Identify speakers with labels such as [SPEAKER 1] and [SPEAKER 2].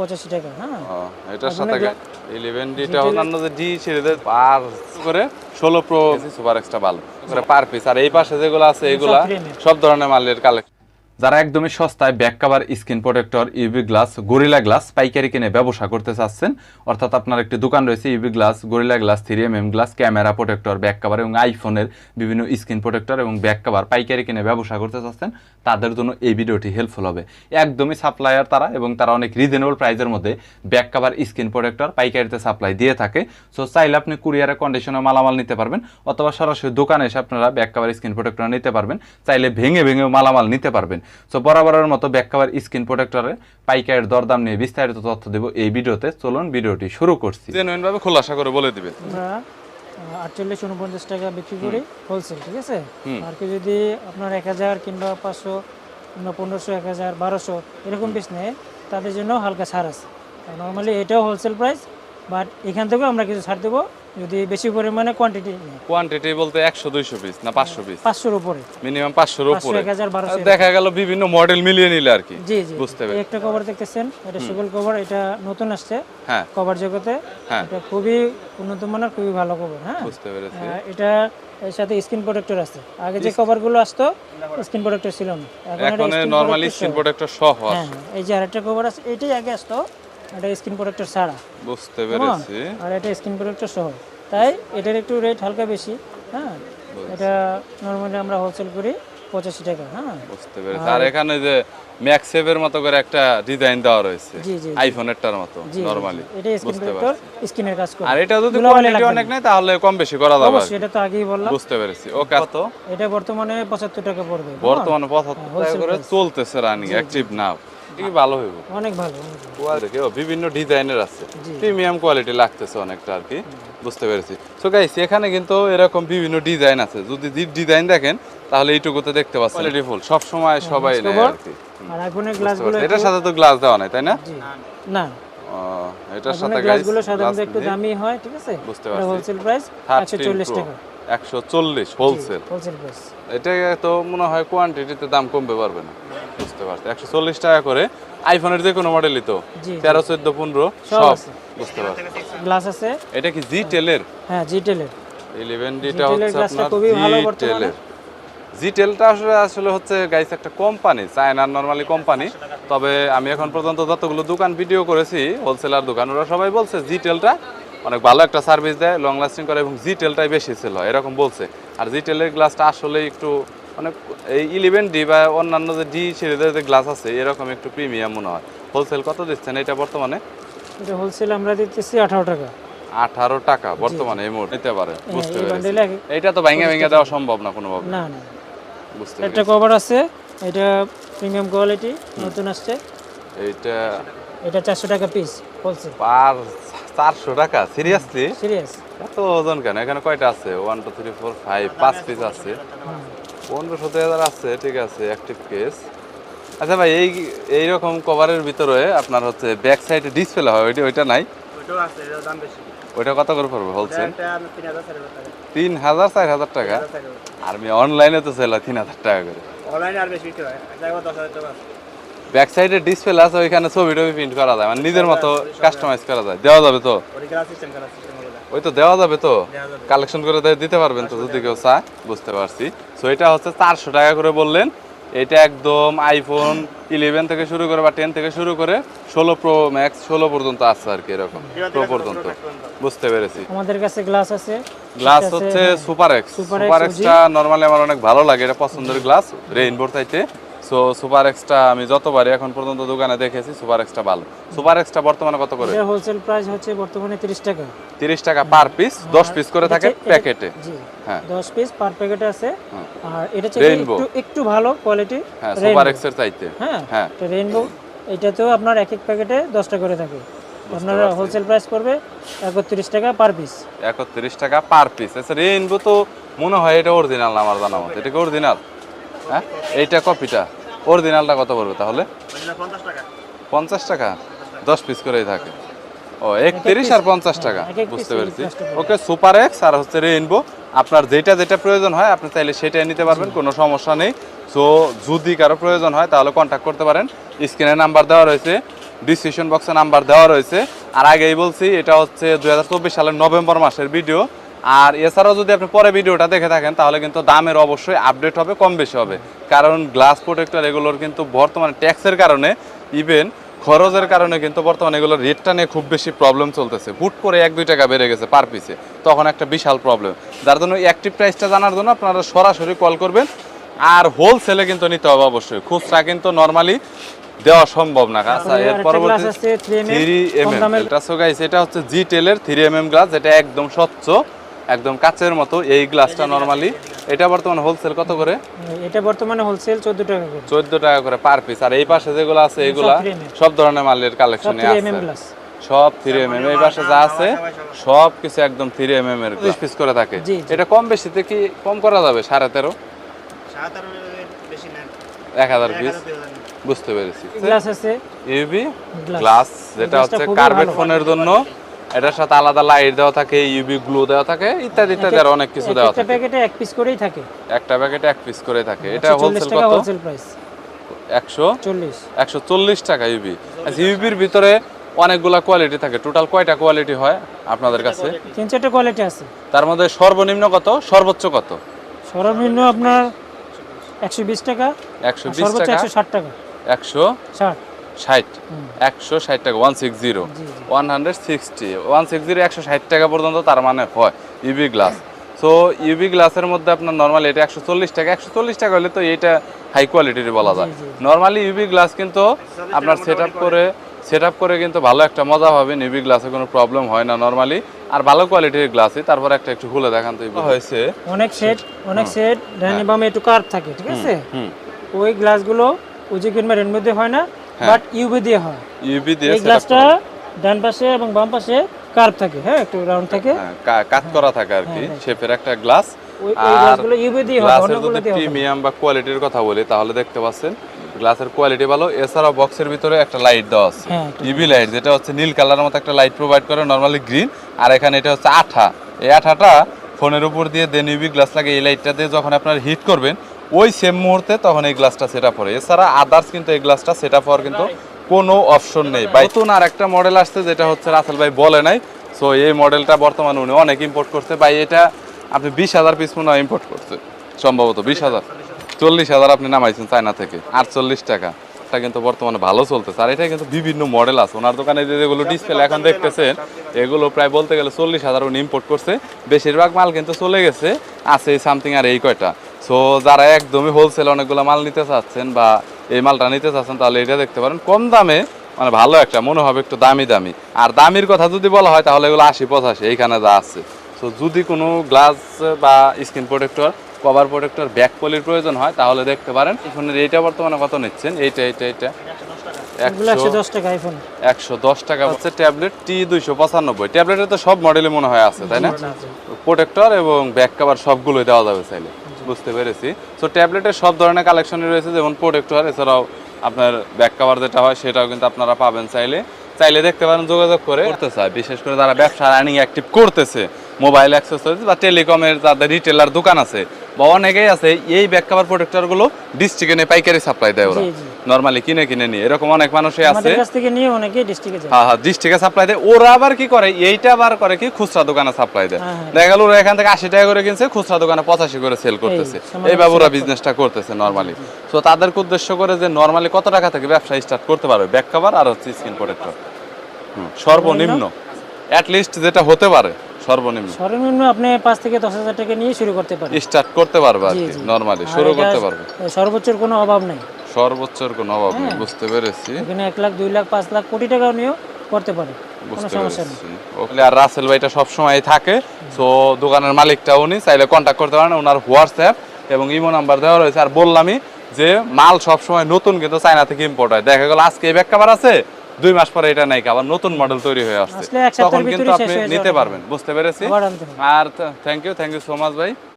[SPEAKER 1] পঁচাশি টাকা হ্যাঁ?
[SPEAKER 2] ও, এটার সাথে ইলেভেন ডিটা অন্যান্য যে ডি সিরিজের পার করে ষোলো প্রো সুপার এক্সট্রা ভালো করে পার পিস আর এই পাশে যেগুলো আছে এগুলা সব ধরনের মালের কালেকশন যারা একদমই সস্তায় back cover screen protector, UV glass, Gorilla glass, পাইকারি কিনে ব্যবসা করতে চাচ্ছেন, অর্থাৎ আপনার একটি দোকান রয়েছে, UV glass, Gorilla glass, three M M glass, camera protector back cover এবং আইফোনের বিভিন্ন স্ক্রিন প্রোটেক্টর এবং ব্যাক কাভার পাইকারি কিনে ব্যবসা করতে চাচ্ছেন, তাদের জন্য এই ভিডিওটি হেল্পফুল হবে। একদমই সাপ্লায়ার তারা এবং তারা অনেক রিজনেবল প্রাইসের মধ্যে ব্যাক কাভার স্ক্রিন প্রোটেক্টর পাইকারিতে সাপ্লাই দিয়ে থাকে। সো চাইলে আপনি কুরিয়ারে কন্ডিশনে মালামাল নিতে পারবেন, অথবা সরাসরি দোকানে এসে আপনারা ব্যাক কাভার স্ক্রিন প্রোটেক্টর নিতে পারবেন, চাইলে ভেঙে ভেঙে মালামাল নিতে পারবেন। সো বরাবরের মতো ব্যাক কাভার স্ক্রিন প্রোটেক্টরের পাইকারের দরদাম নিয়ে বিস্তারিত তথ্য দেবো এই ভিডিওতে। চলুন ভিডিওটি শুরু করছি। জেনুইন ভাবে খোলাসা করে বলে দিবেন।
[SPEAKER 1] আটচল্লিশ উনপঞ্চাশ টাকা বিক্রি করি হোলসেল ঠিক আছে? আর কি যদি আপনার এক হাজার কিংবা পাঁচশো কিংবা পনেরোশো এক হাজার বারোশো এরকম পিস নেয় তাদের জন্য হালকা ছাড় আছে। নর্মালি এটাও হোলসেল প্রাইস বাট এখান থেকেও আমরা কিছু ছাড় দেবো যদি বেশি পরিমাণে কোয়ান্টিটি
[SPEAKER 2] কোয়ান্টিটি বলতে একশো দুইশো পিস না পাঁচশো পিস
[SPEAKER 1] পাঁচশোর উপরে।
[SPEAKER 2] মিনিমাম পাঁচশোর উপরে। দেখা গেল বিভিন্ন মডেল মিলিয়ে নিলে আর কি।
[SPEAKER 1] জি জি।
[SPEAKER 2] বুঝতে পেরেছি।
[SPEAKER 1] একটা কভার দেখতেছেন এটা সুগল কভার এটা নতুন আসছে
[SPEAKER 2] হ্যাঁ।
[SPEAKER 1] কভার জগতে।
[SPEAKER 2] হ্যাঁ।
[SPEAKER 1] এটা খুবই উন্নত মানের খুবই ভালো কভার হ্যাঁ।
[SPEAKER 2] বুঝতে পেরেছি।
[SPEAKER 1] এটা এর সাথে স্ক্রিন প্রোটেক্টর আছে। আগে যে কভারগুলো আসতো স্ক্রিন প্রোটেক্টর ছিল না। এখন
[SPEAKER 2] নরমালি স্ক্রিন প্রোটেক্টর সহ
[SPEAKER 1] হ্যাঁ
[SPEAKER 2] আছে।
[SPEAKER 1] এই যে আরেকটা কভার আছে এটাই আগে আসতো। এটা স্ক্রিন প্রোটেক্টর ছাড়া।
[SPEAKER 2] বুঝতে পেরেছি।
[SPEAKER 1] আর এটা স্ক্রিন প্রোটেক্টর সহ। তাই এটার একটু রেট হালকা বেশি হ্যাঁ? এটা নর্মালি আমরা হোলসেল করি পঁচাশি টাকা হ্যাঁ?
[SPEAKER 2] বুঝতে পেরেছি। আর এখানে যে ম্যাক্সেভের মতো করে একটা ডিজাইন দেওয়া রয়েছে
[SPEAKER 1] জি জি
[SPEAKER 2] আইফোনেরটার মতো নরমালি
[SPEAKER 1] এটা স্ক্রিন
[SPEAKER 2] বুঝতে
[SPEAKER 1] প্রোটেক্টর স্ক্রিনের কাজ করে।
[SPEAKER 2] আর এটা যদি কোয়ালিটি অনেক। নেই তাহলে কম বেশি করা যাবে
[SPEAKER 1] অবশ্যই এটা তো আগেই বললাম।
[SPEAKER 2] বুঝতে পেরেছি। ওকে কত?
[SPEAKER 1] এটা বর্তমানে পঁচাত্তর টাকা পড়বে
[SPEAKER 2] বর্তমানে পঁচাত্তর টাকা করে চলতেছে রানিং অ্যাক্টিভ নাও কি ভালো হইব।
[SPEAKER 1] অনেক ভালো
[SPEAKER 2] কোয়ালিটি বিভিন্ন ডিজাইনের আছে। প্রিমিয়াম কোয়ালিটি লাগতেছে অনেকটা আর কি বুঝতে পেরেছি। সো গাইস এখানে কিন্তু এরকম বিভিন্ন ডিজাইন আছে। যদি ডিজাইন দেখেন তাহলে এইটুকুতে দেখতে পাচ্ছেন। কোয়ালিটি ফুল সব সময় সবাই নেয় আর কি
[SPEAKER 1] আর আইফোনের গ্লাসগুলো।
[SPEAKER 2] এটার সাথে তো গ্লাস দেওয়া নাই তাই না?
[SPEAKER 1] না।
[SPEAKER 2] এটার সাথে
[SPEAKER 1] গ্লাসগুলো সাধারণত একটু দামি হয় ঠিক আছে?
[SPEAKER 2] বুঝতে পারছি।
[SPEAKER 1] হোলসেল প্রাইস একশো চল্লিশ টাকা।
[SPEAKER 2] একশো চল্লিশ হোলসেল
[SPEAKER 1] হোলসেল প্রাইস
[SPEAKER 2] এটা তো মনে হয় কোয়ান্টিটিতে দাম কমবে পারবে না। বুঝতে পারছি একশো চল্লিশ টাকা করে আইফোনের যে কোনো মডেলই তো।
[SPEAKER 1] জি, জি।
[SPEAKER 2] তেরো চোদ্দ পনেরো
[SPEAKER 1] সব
[SPEAKER 2] বুঝতে পারছি।
[SPEAKER 1] গ্লাস আছে?
[SPEAKER 2] এটা কি জি টেলের
[SPEAKER 1] হ্যাঁ জিটেলের
[SPEAKER 2] ইলেভেন ডিটা
[SPEAKER 1] এর
[SPEAKER 2] হচ্ছে আপনার জি টেলের জি টেলটা আসলে আসলে হচ্ছে গাইস একটা কোম্পানি চায়নার নর্মালি কোম্পানি তবে আমি এখন পর্যন্ত যতগুলো দোকান ভিডিও করেছি হোলসেলার দোকান ওরা সবাই বলছে জি টেলটা অনেক ভালো একটা সার্ভিস দেয় লং লাস্টিং করে এবং জি টেলটাই বেশি সেল হয় এরকম বলছে। আর জি টেলের গ্লাসটা আসলে একটু অনেক এই ইলেভেন ডি বা অন্যান্য যে ডি সিরিজের যে গ্লাস আছে এরকম একটু প্রিমিয়াম মনে হয়। হোলসেল কত দিচ্ছেন এটা বর্তমানে?
[SPEAKER 1] এটা হোলসেল আমরা দিতেছি আঠারো টাকা।
[SPEAKER 2] আঠারো টাকা বর্তমানে এই মুহূর্তে নিতে পারে। বুঝতে
[SPEAKER 1] এই
[SPEAKER 2] পেরেছি।
[SPEAKER 1] বান্ডেলে
[SPEAKER 2] তো ভেঙে ভেঙে দেওয়া সম্ভব না কোনোভাবে।
[SPEAKER 1] না না।
[SPEAKER 2] বুঝতে
[SPEAKER 1] একটা কভার আছে এটা প্রিমিয়াম কোয়ালিটি নতুন আসছে।
[SPEAKER 2] এইটা
[SPEAKER 1] এটা চারশো টাকা পিস হোলসেল
[SPEAKER 2] পার চারশো টাকা? সিরিয়াসলি
[SPEAKER 1] সিরিয়াস
[SPEAKER 2] এত ওজন কেন? এখানে কয়টা আছে? One two three four five পাঁচ পিস আছে। পনেরো সতেরো হাজার আছে ঠিক আছে অ্যাক্টিভ কেস আচ্ছা ভাই এই এইরকম কভারের ভিতরে আপনার হচ্ছে ব্যাক সাইডে ডিসপ্লে হয় ওইটা ওইটা নাই? ওইটা কত করে পড়বে হোলসেল
[SPEAKER 3] তিন হাজার চার হাজার টাকা।
[SPEAKER 2] তিন হাজার চার হাজার টাকা? আর আমি অনলাইনে তো সেল হয় তিন হাজার টাকা করে।
[SPEAKER 3] অনলাইনে আর বেশি বিক্রি হয় দশ হাজার টাকা
[SPEAKER 2] ব্যাক সাইডে ডিসপ্লে আছে ওইখানে ছবি টবি প্রিন্ট করা যায় মানে নিজের মতো কাস্টমাইজ করা যায়। দেওয়া যাবে তো? ওই তো দেওয়া যাবে তো? কালেকশন করে দিতে পারবেন তো যদি কেউ চায় বুঝতে পারছি। সো এটা হচ্ছে চারশো টাকা করে বললেন। এটা একদম আইফোন ইলেভেন থেকে শুরু করে বা টেন থেকে শুরু করে ষোলো প্রো ম্যাক্স ষোলো পর্যন্ত আছে আর কি এরকম প্রো পর্যন্ত। বুঝতে পেরেছি।
[SPEAKER 1] আমাদের কাছে গ্লাস আছে।
[SPEAKER 2] গ্লাস হচ্ছে। Super X super extra normally আমার অনেক ভালো লাগে এটা পছন্দের গ্লাস রেইনবোর চাইতে সো সুপার এক্সটা আমি যতবারই এখন পর্যন্ত দোকানে দেখেছি সুপার এক্সটা ভালো। সুপার এক্সটা বর্তমানে কত করে?
[SPEAKER 1] এটা হোলসেল প্রাইস হচ্ছে বর্তমানে তিরিশ টাকা।
[SPEAKER 2] তিরিশ টাকা পার পিস দশ পিস করে থাকে প্যাকেটে
[SPEAKER 1] জি।
[SPEAKER 2] হ্যাঁ।
[SPEAKER 1] দশ পিস পার প্যাকেটে আছে। আর এটা হচ্ছে একটু একটু ভালো কোয়ালিটি
[SPEAKER 2] হ্যাঁ সুপার এক্সের চাইতে।
[SPEAKER 1] হ্যাঁ
[SPEAKER 2] হ্যাঁ।
[SPEAKER 1] তো রেইনবো এটাতেও আপনার এক এক প্যাকেটে দশটা করে থাকে। আপনার হোলসেল প্রাইস পড়বে একত্রিশ টাকা পার পিস
[SPEAKER 2] একত্রিশ টাকা পার পিস আচ্ছা রেইনবো তো মনে হয় এটা অরিজিনাল আমার জানা মতো। এটা কি অরিজিনাল হ্যাঁ এইটা কপিটা অরিজিনালটা কত পড়বে তাহলে?
[SPEAKER 3] পঞ্চাশ টাকা।
[SPEAKER 2] দশ পিস করেই থাকে। ও একত্রিশ আর পঞ্চাশ টাকা। বুঝতে পেরেছি। ওকে সুপার এক্স আর হচ্ছে রেইনবো আপনার যেটা যেটা প্রয়োজন হয় আপনি চাইলে সেটাই নিতে পারবেন কোনো সমস্যা নেই। সো যদি কারও প্রয়োজন হয় তাহলে কন্ট্যাক্ট করতে পারেন। স্ক্রিনে নাম্বার দেওয়া রয়েছে ডিসক্রিপশন বক্সে নাম্বার দেওয়া রয়েছে। আর আগেই বলছি এটা হচ্ছে দু হাজার চব্বিশ সালের নভেম্বর মাসের ভিডিও আর এছাড়াও যদি আপনি পরে ভিডিওটা দেখে থাকেন তাহলে কিন্তু দামের অবশ্যই আপডেট হবে কম বেশি হবে। কারণ গ্লাস প্রোটেক্টর এগুলোর কিন্তু বর্তমানে ট্যাক্সের কারণে ইভেন খরচের কারণে কিন্তু বর্তমানে এগুলোর রেটটা নিয়ে খুব বেশি প্রবলেম চলতেছে। হুট করে এক দুই টাকা বেড়ে গেছে পার পিসে তখন একটা বিশাল প্রবলেম যার জন্য অ্যাক্টিভ প্রাইসটা জানার জন্য আপনারা সরাসরি কল করবেন। আর হোলসেলে কিন্তু নিতে হবে অবশ্যই। খুচরা কিন্তু নর্মালি দেওয়া সম্ভব না। আচ্ছা এর পরবর্তী
[SPEAKER 1] glass আছে 3mm
[SPEAKER 2] থ্রি এম এম এটা এটা হচ্ছে জি টেলের থ্রি এম এম গ্লাস যেটা একদম স্বচ্ছ। একদম কাচের মতো এই গ্লাসটা নর্মালি এটা বর্তমানে হোলসেল কত করে?
[SPEAKER 1] এটা বর্তমানে হোলসেল চোদ্দ টাকা করে।
[SPEAKER 2] চোদ্দ টাকা করে পার পিস আর এই পাশে যেগুলো আছে এগুলা সব ধরনের মালের কালেকশনে আছে। সব থ্রি এম এম এই পাশে যা আছে সব কিছু একদম থ্রি এম এম এর পিস করে থাকে। এটা কম বেশিতে কি কম করা যাবে? সাড়ে তেরো?
[SPEAKER 3] সাত আট বেশি নেন
[SPEAKER 2] এক হাজার
[SPEAKER 3] এক
[SPEAKER 2] পিস। বুঝতে পেরেছি।
[SPEAKER 1] গ্লাস আছে।
[SPEAKER 2] ইউবি গ্লাস যেটা হচ্ছে কার্বেট ফোনের জন্য। এটার সাথে আলাদা লাইট দেওয়া থাকে ইউবি গ্লু দেওয়া থাকে ইত্যাদি ইত্যাদি আর অনেক কিছু দেওয়া
[SPEAKER 1] একটা
[SPEAKER 2] থাকে।
[SPEAKER 1] প্যাকেটে এক পিস করেই থাকে।
[SPEAKER 2] একটা প্যাকেটে এক পিস করে থাকে। এটা হোলসেল কত?
[SPEAKER 1] হোলসেল প্রাইস
[SPEAKER 2] একশো
[SPEAKER 1] চল্লিশ।
[SPEAKER 2] একশো চল্লিশ টাকা ইউবি আচ্ছা ইউবির ভিতরে অনেকগুলা কোয়ালিটি থাকে। টোটাল কয়টা কোয়ালিটি হয় আপনাদের কাছে?
[SPEAKER 1] তিন চারটে কোয়ালিটি আছে।
[SPEAKER 2] তার মধ্যে সর্বনিম্ন কত? সর্বোচ্চ কত?
[SPEAKER 1] সর্বনিম্ন আপনার একশো বিশ টাকা
[SPEAKER 2] একশো
[SPEAKER 1] আর
[SPEAKER 2] বিশ
[SPEAKER 1] সর্বোচ্চ
[SPEAKER 2] টাকা?
[SPEAKER 1] একশো ষাট টাকা।
[SPEAKER 2] একশো
[SPEAKER 1] ষাট
[SPEAKER 2] একশো ষাট টাকা one six zero. One hundred sixty one six zero একশো ষাট টাকা পর্যন্ত তার মানে হয় ইউবি গ্লাস সো ইউবি গ্লাসের মধ্যে আপনার নর্মালি এটা একশো চল্লিশ টাকা একশো চল্লিশ টাকা হলে তো এটা হাই কোয়ালিটির বলা যায়। নর্মালি ইউবি গ্লাস কিন্তু আপনার সেট আপ করে সেট আপ করে কিন্তু ভালো একটা মজা পাবেন ইউবি গ্লাসে কোনো প্রবলেম হয় না নর্মালি আর ভালো কোয়ালিটির গ্লাসই তারপর একটা একটু খুলে দেখান তো হয়েছে।
[SPEAKER 1] অনেক সেট অনেক সেট ডাইনি বামে একটু কার্ভ থাকে ঠিক আছে?
[SPEAKER 2] হুম।
[SPEAKER 1] ওই গ্লাসগুলো উজি কিনবার এর মধ্যে হয় না? বাট ইউভি দিয়ে হয়।
[SPEAKER 2] ইউবি দিয়ে
[SPEAKER 1] এই গ্লাসটা ডান পাশে এবং বাম পাশে কার্ভ থাকে হ্যাঁ একটু রাউন্ড থাকে।
[SPEAKER 2] কাজ করা থাকে আর কি শেপের একটা গ্লাস আর
[SPEAKER 1] ইউভি দিয়ে হয় অন্যগুলো দিয়ে
[SPEAKER 2] প্রিমিয়াম বা কোয়ালিটির কথা বলি তাহলে দেখতে পাচ্ছেন গ্লাসের কোয়ালিটি ভালো। এছাড়াও বক্সের ভিতরে একটা লাইট দেওয়া আছে।
[SPEAKER 1] হ্যাঁ,
[SPEAKER 2] লাইট যেটা হচ্ছে নীল কালারের মতো একটা লাইট প্রোভাইড করে নর্মালি গ্রিন আর এখানে এটা হচ্ছে আঠা। এই আঠাটা ফোনের উপর দিয়ে দেন ইউভি গ্লাস লাগে এই লাইটটা দিয়ে যখন আপনার হিট করবেন ওই সেম মুহূর্তে তখন এই গ্লাসটা সেট আপ হয় এছাড়া আদার্স কিন্তু এই গ্লাসটা সেট আপ হওয়ার কিন্তু কোনো অপশন নেই। বা নতুন আর একটা মডেল আসছে যেটা হচ্ছে রাসেল ভাই বলে নাই। সো এই মডেলটা বর্তমানে উনি অনেক ইম্পোর্ট করছে। ভাই এটা আপনি বিশ হাজার পিস মনে হয় ইম্পোর্ট করছে। সম্ভবত বিশ হাজার। চল্লিশ হাজার আপনি নামাইছেন চায়না থেকে। আটচল্লিশ টাকা। এটা কিন্তু বর্তমানে ভালো চলতেছে। আর এটা কিন্তু বিভিন্ন মডেল আছে। ওনার দোকানে যেগুলো ডিসপ্লে এখন দেখতেছেন এগুলো প্রায় বলতে গেলে চল্লিশ হাজার উনি ইম্পোর্ট করছে। বেশিরভাগ মাল কিন্তু চলে গেছে। আছে সামথিং আর এই কয়টা। সো যারা একদমই হোলসেল অনেকগুলো মাল নিতে চাচ্ছেন বা এই মালটা নিতে চাচ্ছেন তাহলে এটা দেখতে পারেন। কম দামে মানে ভালো একটা মনে হবে একটু দামি দামি। আর দামির কথা যদি বলা হয় তাহলে এগুলো আশি পঁচাশি এইখানে যা আছে। সো যদি কোনো গ্লাস বা screen protector cover protector back পলির প্রয়োজন হয় তাহলে দেখতে পারেন। ফোনের এইটা বর্তমানে কত নিচ্ছেন? এইটা এইটা এইটা।
[SPEAKER 1] একশো দশ টাকা
[SPEAKER 2] একশো দশ টাকা হচ্ছে ট্যাবলেট টি দুইশো পঁচানব্বই। ট্যাবলেটের তো সব মডেলে মনে হয় আছে তাই না? প্রোটেক্টর এবং ব্যাক কভার সবগুলোই দেওয়া যাবে চাইলে। বুঝতে পেরেছি। সো ট্যাবলেটের সব ধরনের কালেকশনই রয়েছে, যেমন প্রোটেক্টর এছাড়াও আপনার ব্যাক কাভার যেটা হয়, সেটাও কিন্তু আপনারা পাবেন চাইলে। চাইলে দেখতে পারেন, যোগাযোগ করে করতে চায় বিশেষ করে যারা ব্যবসা রানিং অ্যাক্টিভ করতেছে মোবাইল অ্যাক্সেসরিজ বা টেলিকমের যাদের রিটেলার দোকান আছে বা অনেকেই আছে এই ব্যাক কভার প্রোটেক্টরগুলো ডিস্ট্রিক্টে নিয়ে পাইকারি সাপ্লাই দেয় ওরা।
[SPEAKER 1] জি।
[SPEAKER 2] কিনে কিনে নিয়ে এরকম অনেক মানুষই আছে।
[SPEAKER 1] আমাদের কাছ থেকে নিয়ে অনেকেই ডিস্ট্রিক্টে যায়।
[SPEAKER 2] হ্যাঁ হ্যাঁ ডিস্ট্রিক্টে সাপ্লাই দেয়। ওরা আবার কি করে এইটা আবার করে কি খুচরা দোকানে সাপ্লাই দেয়।
[SPEAKER 1] হ্যাঁ, হ্যাঁ।
[SPEAKER 2] দেখা গেল ওরা এখান থেকে আশি টাকা করে কিনছে খুচরা দোকানে পঁচাশি করে সেল করতেছে। এইভাবে ওরা বিজনেসটা করতেছে নর্মালি তো তাদেরকে উদ্দেশ্য করে যে নর্মালি কত টাকা থেকে ব্যবসা স্টার্ট করতে পারবে? ব্যাক কভার আর হচ্ছে স্ক্রিন প্রোটেক্টর সর্বনিম্ন। অ্যাট লিস্ট যেটা হতে পারে। সর্বনিম্ন।
[SPEAKER 1] সর্বনিম্ন আপনি পাঁচ থেকে দশ হাজার টাকা নিয়ে শুরু করতে পারেন
[SPEAKER 2] স্টার্ট করতে পারবে আর কি। নর্মালি শুরু করতে পারবে।
[SPEAKER 1] সর্বোচ্চর কোনো অভাব নেই।
[SPEAKER 2] সর্বোচ্চর কোনো অভাব
[SPEAKER 1] হ্যাঁ।
[SPEAKER 2] নেই বুঝতে পেরেছি।
[SPEAKER 1] এখানে এক লাখ দুই লাখ পাঁচ লাখ কোটি টাকাও নিয়েও করতে পারে কোনো সমস্যা নেই।
[SPEAKER 2] আর রাসেল ভাইটা সবসময় থাকে সো দোকানের মালিকটা উনি চাইলে কন্ট্যাক্ট করতে পারেন ওনার হোয়াটসঅ্যাপ এবং ইমো নাম্বার দেওয়া রয়েছে। আর বললামই যে মাল সবসময় নতুন কিন্তু চায়না থেকে ইম্পোর্ট হয়। দেখা গেল আজকে এই কাভার আছে দুই মাস পরে এটা নাই আবার নতুন মডেল তৈরি হয়ে আসছে। তখন কিন্তু আপনি নিতে পারবেন বুঝতে পেরেছি। আর thank you thank you so much ভাই।